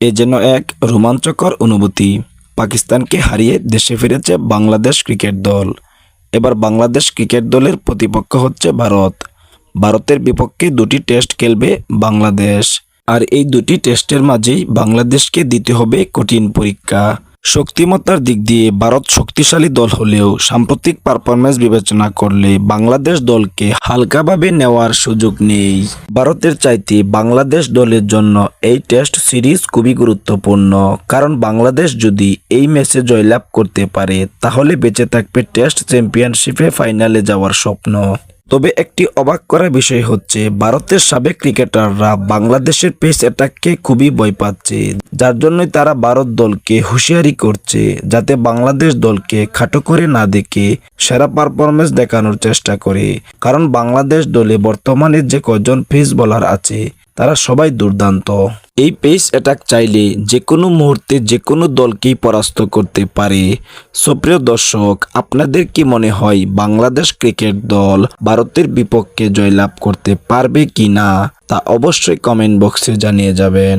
এ যেন এক রোমাঞ্চকর অনুভূতি। পাকিস্তানকে হারিয়ে দেশে ফিরেছে বাংলাদেশ ক্রিকেট দল। এবার বাংলাদেশ ক্রিকেট দলের প্রতিপক্ষ হচ্ছে ভারত। ভারতের বিপক্ষে দুটি টেস্ট খেলবে বাংলাদেশ। আর এই দুটি টেস্টের মাঝেই বাংলাদেশকে দিতে হবে কঠিন পরীক্ষা। শক্তিমত্তার দিক দিয়ে ভারত শক্তিশালী দল হলেও সাম্প্রতিক পারফরমেন্স বিবেচনা করলে বাংলাদেশ দলকে হালকাভাবে নেওয়ার সুযোগ নেই। ভারতের চাইতে বাংলাদেশ দলের জন্য এই টেস্ট সিরিজ খুবই গুরুত্বপূর্ণ, কারণ বাংলাদেশ যদি এই ম্যাচে জয়লাভ করতে পারে, তাহলে বেঁচে থাকবে টেস্ট চ্যাম্পিয়নশিপে ফাইনালে যাওয়ার স্বপ্ন। তবে একটি অবাক করা বিষয় হচ্ছে, ভারতের সাবেক ক্রিকেটাররা বাংলাদেশের পেস অ্যাটাককে খুবই বই পাচ্ছে, যার জন্যই তারা ভারত দলকে হুঁশিয়ারি করছে, যাতে বাংলাদেশ দলকে খাটো করে না দেখে সেরা পারফরমেন্স দেখানোর চেষ্টা করে। কারণ বাংলাদেশ দলে বর্তমানে যে কজন পেস বলার আছে তারা সবাই দুর্দান্ত। এই পেস অ্যাটাক চাইলে যে কোনো মুহূর্তে যে কোনো দলকেই পরাস্ত করতে পারে। সুপ্রিয় দর্শক, আপনাদের কি মনে হয় বাংলাদেশ ক্রিকেট দল ভারতের বিপক্ষে জয়লাভ করতে পারবে কি না তা অবশ্যই কমেন্ট বক্সে জানিয়ে যাবেন।